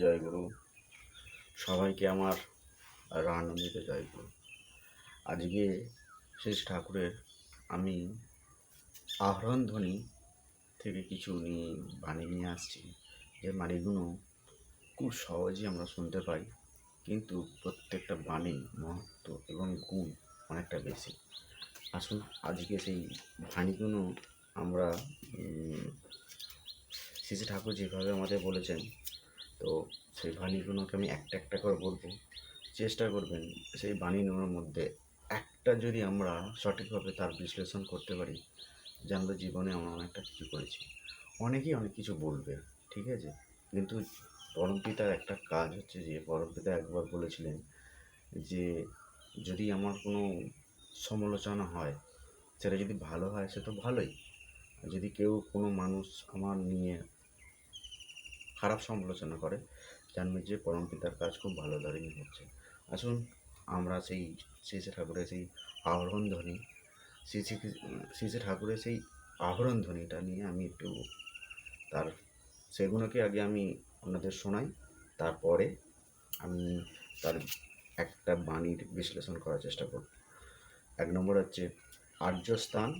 জয়গুরু। সবাইকে আমার রানন্দিত জয়গুরু। আজকে শেষ ঠাকুরের আমি আহরণ ধ্বনি থেকে কিছু নিয়ে, বাণী নিয়ে আসছি। যে বাণীগুলো খুব সহজেই আমরা শুনতে পাই, কিন্তু প্রত্যেকটা বাণী মহত্ব এবং গুণ অনেকটা বেশি। আসুন, আজকে সেই বাণীগুলো আমরা শ্রী ঠাকুর যেভাবে আমাদের বলেছেন তো সেই বাণীগুলোকে আমি একটা একটা করে বলব। চেষ্টা করবেন সেই বাণীগুলোর মধ্যে একটা যদি আমরা সঠিকভাবে তার বিশ্লেষণ করতে পারি যে আমরা জীবনে আমরা অনেকটা কিছু করেছি। অনেকেই অনেক কিছু বলবে, ঠিক আছে? কিন্তু পরমপিতার একটা কাজ হচ্ছে যে পরমপিতা একবার বলেছিলেন যে, যদি আমার কোনো সমালোচনা হয়, সেটা যদি ভালো হয়, সে তো ভালোই। যদি কেউ কোনো মানুষ আমার নিয়ে খারাপ সমালোচনা করে জানবে যে পরমপিতার কাজ খুব ভালো ধরেই হচ্ছে। আসুন, আমরা সেই শ্রী শ্রী ঠাকুরের সেই আহরণ ধ্বনি, শ্রী শ্রী শ্রী শ্রী ঠাকুরের সেই আহরণ ধ্বনিটা নিয়ে আমি একটু তার সেগুলোকে আগে আমি আপনাদের শোনাই, তারপরে আমি তার একটা বাণীর বিশ্লেষণ করার চেষ্টা করব। এক নম্বর হচ্ছে, আর্যস্থান,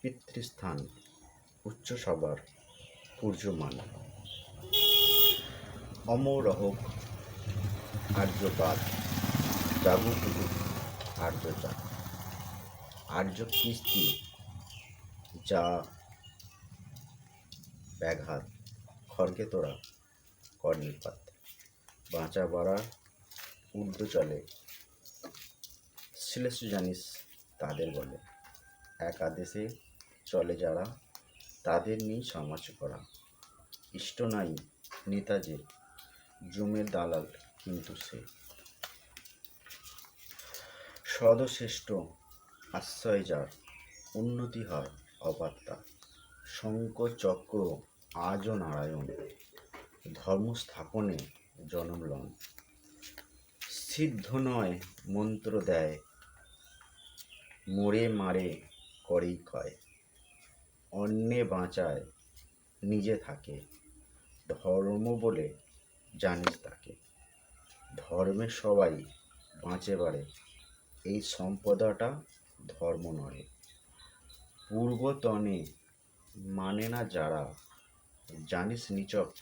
পিতৃস্থান উচ্চ সবার পূর্যমান অমরহক আর্যপাদ জাগুপুরু আর্যজা আর্য কিস্তি যা ব্যাঘাত, খড়কে তোরা কর্ণিপাত বাঁচা বাড়া ঊর্ধ্ব চলে, শ্লেষ জানিস তাদের বলে। এক আদেশে চলে যারা, তাদের নিয়ে সমাজ করা। ইষ্ট নাই নেতা যে জমের দালাল কিন্তু সে। সদশ্রেষ্ঠ আশ্রয় যার, উন্নতি হয় অবার্তা শঙ্খ চক্র আজও নারায়ণ ধর্ম স্থাপনে জনম লন। সিদ্ধ নয় মন্ত্র দেয় মোড়ে মারে করেই ক্ষয়। অন্যে বাঁচায়, নিজে থাকে। ধর্ম বলে জানিস তাকে। ধর্মে সবাই বাঁচে বাড়ে, এই সম্পদাটা ধর্ম নয় পূর্বতনে মানে না যারা, জানিস নিচক,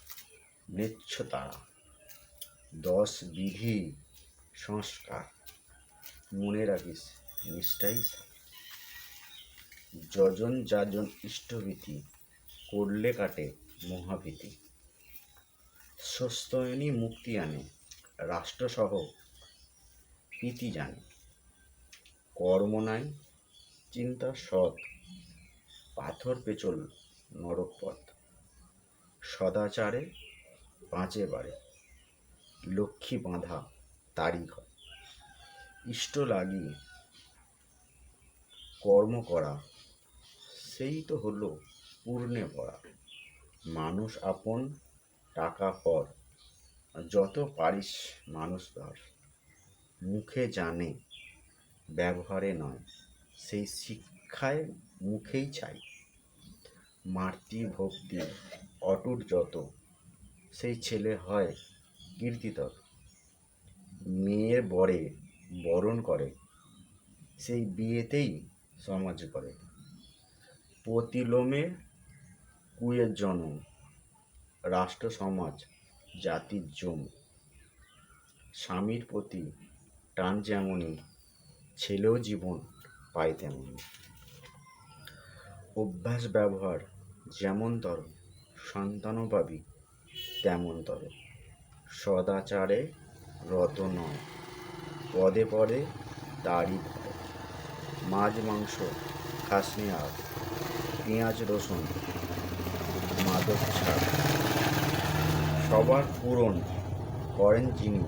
নেচ্ছ তারা। দশ বিধি সংস্কার, মনে রাখিস নিষ্ঠাই। যজন যাজন ইষ্টভীতি, করলে কাটে মহাভীতি। স্বস্তয়নী মুক্তি আনে, রাষ্ট্রসহ প্রীতি জানে। কর্ম নাই, চিন্তা সৎ, পাথর পেচল নরক পথ। সদাচারে বাঁচে বাড়ে, লক্ষ্মী বাঁধা তারি ঘর। ইষ্ট লাগি কর্ম করা, সেই তো হলো পূর্ণে ভরা। মানুষ আপন টাকা পর যত পারিস মানুষ ধর। মুখে জানে, ব্যবহারে নয়, সেই শিক্ষায় মুখেই চাই। মাতৃ ভক্তি অটুট যত, সেই ছেলে হয় কীর্তিতর। মেয়ের বরে বরণ করে, সেই বিয়েতেই সমাজ করে। প্রতিলোমে কুয়ের জনম রাষ্ট্র, সমাজ, জাতির জম। স্বামীর প্রতি টান যেমনই, ছেলেও জীবন পায় তেমনই। অভ্যাস, ব্যবহার যেমনতর সন্তানও পাবি তেমনতর সদাচারে রত নয়, পদে পদে তারই ভয় মাছ, মাংস খাসনি আর, পেঁয়াজ, রসুন, মাদক ছাড় সবার পূরণ করেন যিনি,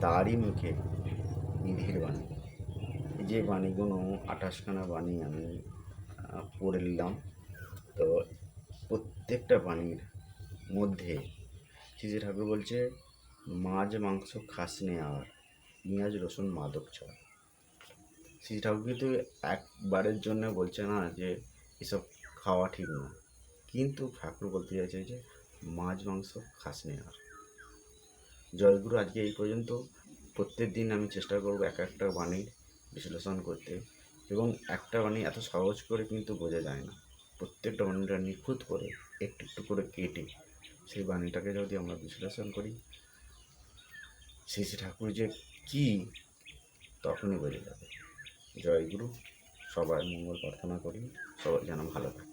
তারই মুখে নিধির বাণী। যে বাণীগুলো আঠাশখানা বাণী আমি পড়ে নিলাম। তো প্রত্যেকটা বাণীর মধ্যে শ্রী ঠাকুর বলছে, মাছ, মাংস খাসনে আর, পেঁয়াজ, রসুন, মাদক ছাড়। শ্রী ঠাকুর কিন্তু একবারের জন্য বলছে না যে, এসব খাওয়া ঠিক না কিন্তু ঠাকুর বলতে চাইছে যে মাছ, মাংস খাসনে আর। জয়গুরু আজকে এই পর্যন্ত। প্রত্যেক দিন আমি চেষ্টা করব এক একটা বাণীর বিশ্লেষণ করতে এবং একটা বাণী এত সহজ করে কিন্তু বোঝা যায় না। প্রত্যেকটা বাণীটা নিখুঁত করে, একটু একটু করে কেটে সেই বাণীটাকে যদি আমরা বিশ্লেষণ করি, শ্রী শ্রী ঠাকুর যে কী, তখনই বোঝা যাবে। জয়গুরু, সবাই মঙ্গল প্রার্থনা করি, সবাই যেন ভালো থাকে।